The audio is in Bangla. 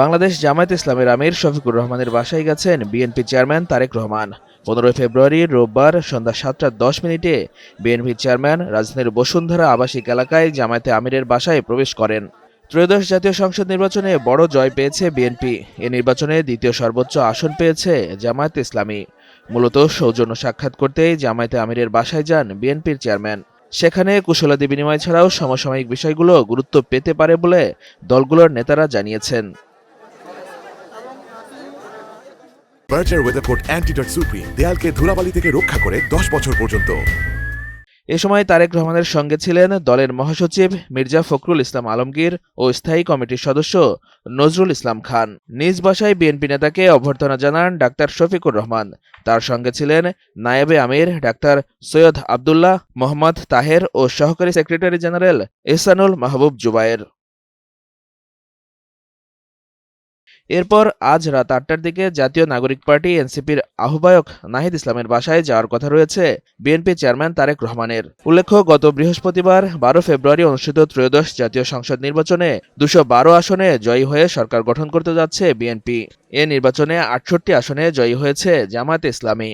বাংলাদেশ জামায়াত ইসলামের আমির শফিকুর রহমানের বাসায় গেছেন বিএনপি চেয়ারম্যান তারেক রহমান। পনেরোই ফেব্রুয়ারি রোববার সন্ধ্যা সাতটা দশ মিনিটে বিএনপি চেয়ারম্যান রাজধানীর বসুন্ধরা আবাসিক এলাকায় জামায়াতে আমিরের বাসায় প্রবেশ করেন। ত্রয়োদশ জাতীয় সংসদ নির্বাচনে বড় জয় পেয়েছে বিএনপি। এ নির্বাচনে দ্বিতীয় সর্বোচ্চ আসন পেয়েছে জামায়াত ইসলামী। মূলত সৌজন্য সাক্ষাৎ করতেই জামায়াতে আমিরের বাসায় যান বিএনপির চেয়ারম্যান। সেখানে কুশলাদি বিনিময় ছাড়াও সমসাময়িক বিষয়গুলো গুরুত্ব পেতে পারে বলে দলগুলোর নেতারা জানিয়েছেন। বার্জার ওয়েদারকোট অ্যান্টিডট সুপ্রিম দেয়ালকে ধুলাবালি থেকে রক্ষা করে দশ বছর পর্যন্ত। এ সময় তারেক রহমানের সঙ্গে ছিলেন দলের মহাসচিব মির্জা ফখরুল ইসলাম আলমগীর ও স্থায়ী কমিটির সদস্য নজরুল ইসলাম খান। নিজ বাসায় বিএনপি নেতাকে অভ্যর্থনা জানান ডাক্তার শফিকুর রহমান। তার সঙ্গে ছিলেন নায়েবে আমির, ডাক্তার সৈয়দ আবদুল্লাহ মোহাম্মদ তাহের ও সহকারী সেক্রেটারি জেনারেল এহসানুল মাহবুব জুবায়ের। এরপর আজ রাত আটটার দিকে জাতীয় নাগরিক পার্টি এনসিপির আহ্বায়ক নাহিদ ইসলামের বাসায় যাওয়ার কথা রয়েছে বিএনপি চেয়ারম্যান তারেক রহমানের। উল্লেখ্য, গত বৃহস্পতিবার বারো ফেব্রুয়ারি অনুষ্ঠিত ত্রয়োদশ জাতীয় সংসদ নির্বাচনে দুশো বারো আসনে জয়ী হয়ে সরকার গঠন করতে যাচ্ছে বিএনপি। এ নির্বাচনে আটষট্টি আসনে জয়ী হয়েছে জামায়াতে ইসলামী।